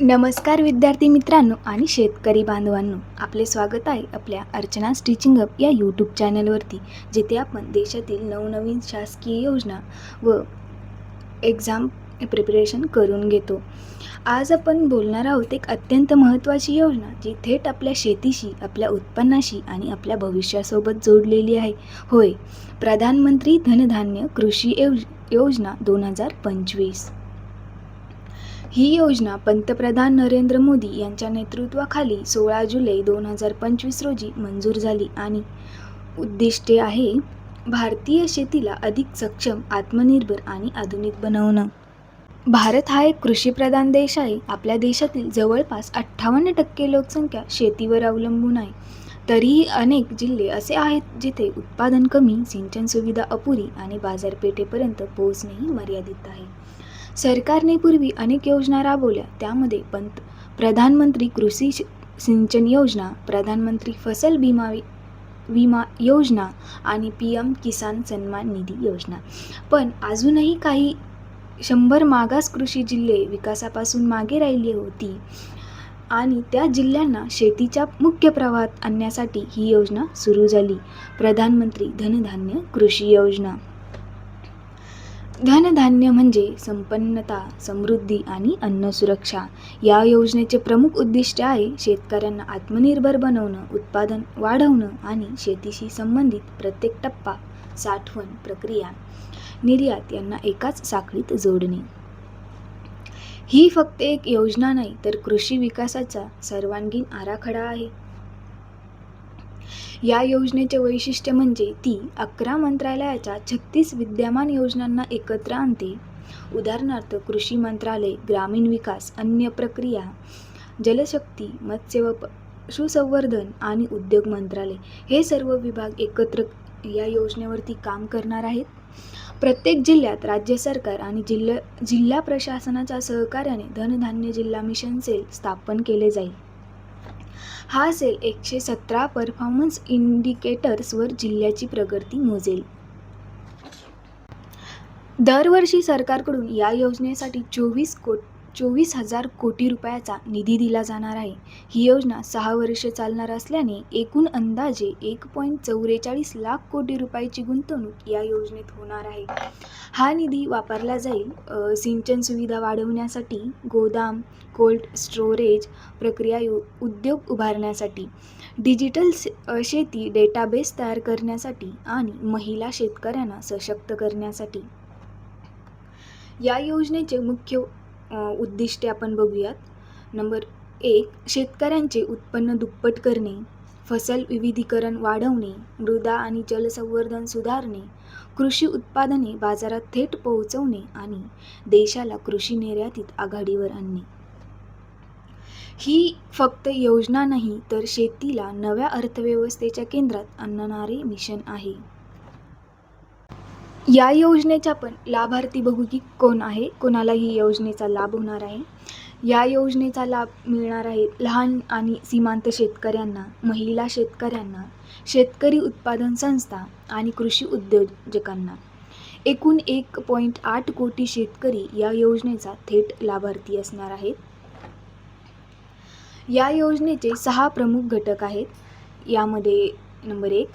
नमस्कार विद्यार्थी मित्रांनो आणि शेतकरी बांधवांनो. आपले स्वागत आहे आपल्या अर्चना स्टिचिंग अप या यूट्यूब चॅनलवरती जिथे आपण देशातील नवनवीन शासकीय योजना व एक्झाम प्रिपरेशन करून घेतो. आज आपण बोलणार आहोत एक अत्यंत महत्त्वाची योजना जी थेट आपल्या शेतीशी आपल्या उत्पन्नाशी आणि आपल्या भविष्यासोबत जोडलेली आहे. होय प्रधानमंत्री धनधान्य कृषी योज योजना दोन हजार पंचवीस. ही योजना पंतप्रधान नरेंद्र मोदी यांच्या नेतृत्वाखाली सोळा जुलै दोन हजार पंचवीस रोजी मंजूर झाली आणि उद्दिष्टे आहे भारतीय शेतीला अधिक सक्षम आत्मनिर्भर आणि आधुनिक बनवणं. भारत हा एक कृषीप्रधान देश आहे. आपल्या देशातील जवळपास अठ्ठावन्न टक्के लोकसंख्या शेतीवर अवलंबून आहे. तरीही अनेक जिल्हे असे आहेत जिथे उत्पादन कमी सिंचन सुविधा अपुरी आणि बाजारपेठेपर्यंत पोहोचणेही मर्यादित आहे. सरकारने पूर्वी अनेक योजना राबवल्या. त्यामध्ये पंत प्रधानमंत्री कृषी सिंचन योजना प्रधानमंत्री फसल बिमा वि- विमा योजना आणि पी एम किसान सन्मान निधी योजना. पण अजूनही काही शंभर मागास कृषी जिल्हे विकासापासून मागे राहिली होती आणि त्या जिल्ह्यांना शेतीच्या मुख्य प्रवाहात आणण्यासाठी ही योजना सुरू झाली. प्रधानमंत्री धनधान्य कृषी योजना. धनधान्य म्हणजे संपन्नता समृद्धी आणि अन्न सुरक्षा या योजनेचे प्रमुख उद्दिष्ट आहे शेतकऱ्यांना आत्मनिर्भर बनवणं उत्पादन वाढवणं आणि शेतीशी संबंधित प्रत्येक टप्पा साठवण प्रक्रिया. निर्यात यांना एकाच साखळीत जोडणे. ही फक्त एक योजना नाही तर कृषी विकासाचा सर्वांगीण आराखडा आहे. या योजनेचे वैशिष्ट्य म्हणजे ती अकरा मंत्रालयाच्या छत्तीस विद्यमान योजनांना एकत्र आणते. उदाहरणार्थ कृषी मंत्रालय ग्रामीण विकास अन्य प्रक्रिया जलशक्ती मत्स्य व पशुसंवर्धन आणि उद्योग मंत्रालय हे सर्व विभाग एकत्र या योजनेवरती काम करणार आहेत. प्रत्येक जिल्ह्यात राज्य सरकार आणि जिल्हा जिल्हा प्रशासनाच्या सहकार्याने धनधान्य जिल्हा मिशन सेल स्थापन केले जाईल. हा सेल एकशे सतरा परफॉर्मन्स इंडिकेटर्सवर जिल्ह्याची प्रगती मोजेल. दरवर्षी सरकारकडून या योजनेसाठी चोवीस कोट चोवीस हजार कोटी रुपयाचा निधी दिला जाणार आहे. ही योजना सहा वर्षे चालणार असल्याने एकूण अंदाजे एक पॉईंट चौवेचाळीस लाख कोटी रुपयाची गुंतवणूक या योजनेत होणार आहे. हा निधी वापरला जाईल सिंचन सुविधा वाढवण्यासाठी गोदाम कोल्ड स्टोरेज प्रक्रिया यो उद्योग उभारण्यासाठी डिजिटल शेती डेटाबेस तयार करण्यासाठी आणि महिला शेतकऱ्यांना सशक्त करण्यासाठी. या योजनेचे मुख्य उद्दिष्टे आपण बघूयात. नंबर एक शेतकऱ्यांचे उत्पन्न दुप्पट करणे फसल विविधीकरण वाढवणे मृदा आणि जलसंवर्धन सुधारणे कृषी उत्पादने बाजारात थेट पोहोचवणे आणि देशाला कृषी निर्यातीत आघाडीवर आणणे. ही फक्त योजना नाही तर शेतीला नव्या अर्थव्यवस्थेच्या केंद्रात आणणारे मिशन आहे. या योजनेच्या पण लाभार्थी बघू की कोण आहे कोणाला ही योजनेचा लाभ होणार आहे. या योजनेचा लाभ मिळणार आहे लहान आणि सीमांत शेतकऱ्यांना महिला शेतकऱ्यांना शेतकरी उत्पादन संस्था आणि कृषी उद्योजकांना. एकूण एक पॉईंट आठ कोटी शेतकरी या योजनेचा थेट लाभार्थी असणार आहेत. या योजनेचे सहा प्रमुख घटक आहेत. यामध्ये नंबर एक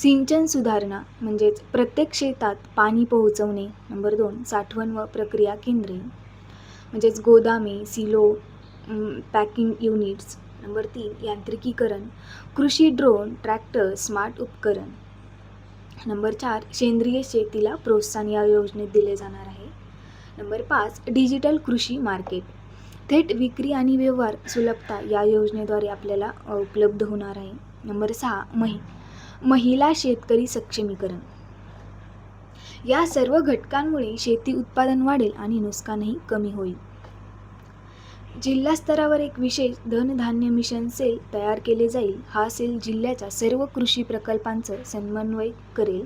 सिंचन सुधारणा म्हणजेच प्रत्येक शेतात पाणी पोहोचवणे नंबर दोन साठवण व प्रक्रिया केंद्रे म्हणजेच गोदामे सिलो पॅकिंग युनिट्स. नंबर तीन यांत्रिकीकरण कृषी ड्रोन ट्रॅक्टर स्मार्ट उपकरण. नंबर चार सेंद्रिय शेतीला प्रोत्साहन या योजनेत दिले जाणार आहे. नंबर पाच डिजिटल कृषी मार्केट. थेट विक्री आणि व्यवहार सुलभता या योजनेद्वारे आपल्याला उपलब्ध होणार आहे. नंबर सहा महि महिला शेतकरी सक्षमीकरण. या सर्व घटकांमुळे शेती उत्पादन वाढेल आणि नुकसानही कमी होईल. जिल्हा स्तरावर एक विशेष धनधान्य मिशन सेल तयार केले जाईल. हा सेल जिल्ह्याच्या सर्व कृषी प्रकल्पांचं समन्वय करेल.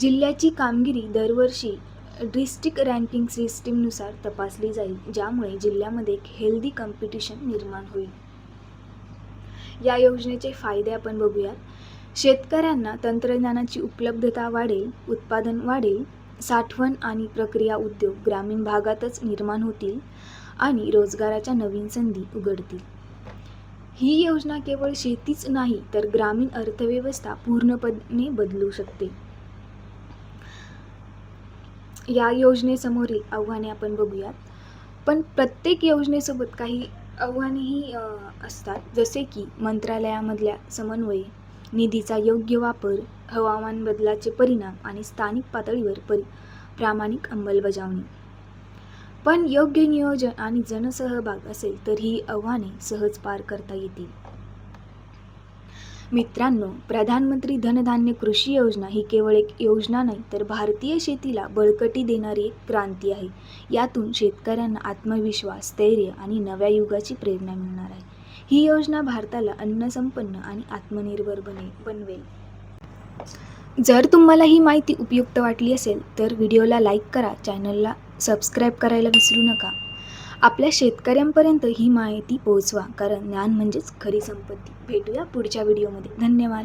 जिल्ह्याची कामगिरी दरवर्षी डिस्ट्रिक्ट रँकिंग सिस्टीमनुसार तपासली जाईल ज्यामुळे जिल्ह्यामध्ये एक हेल्दी कॉम्पिटिशन निर्माण होईल. या योजनेचे फायदे आपण बघूयात. शेतकऱ्यांना तंत्रज्ञानाची उपलब्धता वाढेल उत्पादन वाढेल साठवण आणि प्रक्रिया उद्योग ग्रामीण भागातच निर्माण होतील आणि रोजगाराच्या नवीन संधी उघडतील. ही योजना केवळ शेतीच नाही तर ग्रामीण अर्थव्यवस्था पूर्णपणे बदलू शकते. या योजनेसमोरील आव्हाने आपण बघूयात. पण प्रत्येक योजनेसोबत काही आव्हानेही असतात. जसे की मंत्रालयामधल्या समन्वय निधीचा योग्य वापर हवामान बदलाचे परिणाम आणि स्थानिक पातळीवर परि प्रामाणिक अंमलबजावणी. पण योग्य नियोजन आणि जनसहभाग असेल तर ही आव्हाने सहज पार करता येतील. मित्रांनो प्रधानमंत्री धनधान्य कृषी योजना ही केवळ एक योजना नाही तर भारतीय शेतीला बळकटी देणारी एक क्रांती आहे. यातून शेतकऱ्यांना आत्मविश्वास स्थैर्य आणि नव्या युगाची प्रेरणा मिळणार आहे. ही योजना भारताला अन्नसंपन्न आणि आत्मनिर्भर बने बनवेल. जर तुम्हाला ही माहिती उपयुक्त वाटली असेल तर व्हिडिओला लाईक करा चॅनलला सबस्क्राईब करायला विसरू नका. आपल्या शेतकऱ्यांपर्यंत ही माहिती पोहोचवा कारण ज्ञान म्हणजेच खरी संपत्ती. भेटूया पुढच्या व्हिडिओमध्ये. धन्यवाद.